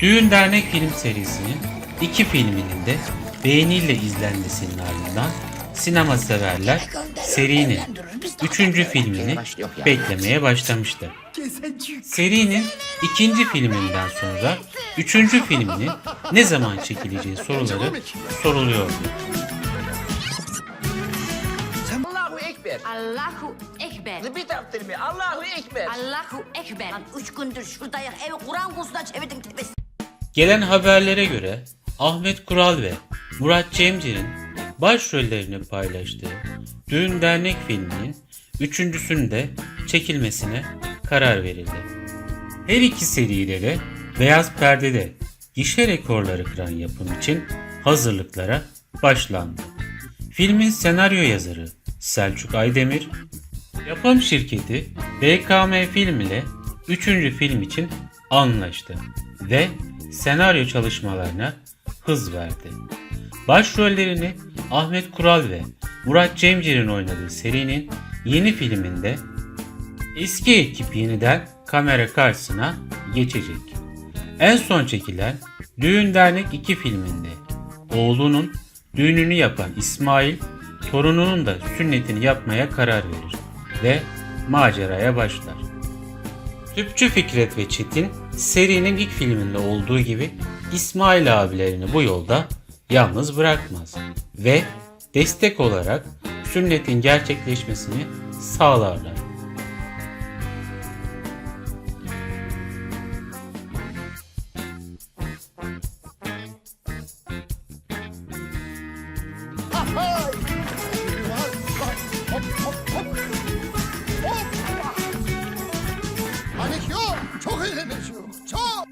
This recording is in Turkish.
Düğün Dernek film serisinin iki filminin de beğeniyle izlenmesinin ardından sinema severler serinin üçüncü filmini beklemeye başlamıştı. Serinin ikinci filminden sonra üçüncü filminin ne zaman çekileceği soruları soruluyordu. Allahu Ekber. Allahu Ekber. Repeat after me. Allahu Ekber. Allahu Ekber. Lan üç gündür şuradayım. Evi Kur'an kursuna çevirdin tepesi. Gelen haberlere göre Ahmet Kural ve Murat Cemcir'in başrollerini paylaştığı Düğün Dernek filminin üçüncüsünün de çekilmesine karar verildi. Her iki seride de Beyaz Perde'de gişe rekorları kıran yapım için hazırlıklara başlandı. Filmin senaryo yazarı Selçuk Aydemir, yapım şirketi BKM Film ile üçüncü film için anlaştı ve senaryo çalışmalarına hız verdi. Başrollerini Ahmet Kural ve Murat Cemcir'in oynadığı serinin yeni filminde eski ekip yeniden kamera karşısına geçecek. En son çekilen Düğün Dernek 2 filminde oğlunun düğününü yapan İsmail torununun da sünnetini yapmaya karar verir ve maceraya başlar. Tüpçü Fikret ve Çetin serinin ilk filminde olduğu gibi İsmail abilerini bu yolda yalnız bırakmaz ve destek olarak sünnetin gerçekleşmesini sağlarlar. Hay! Çok iyi eğleniyorum. Çok.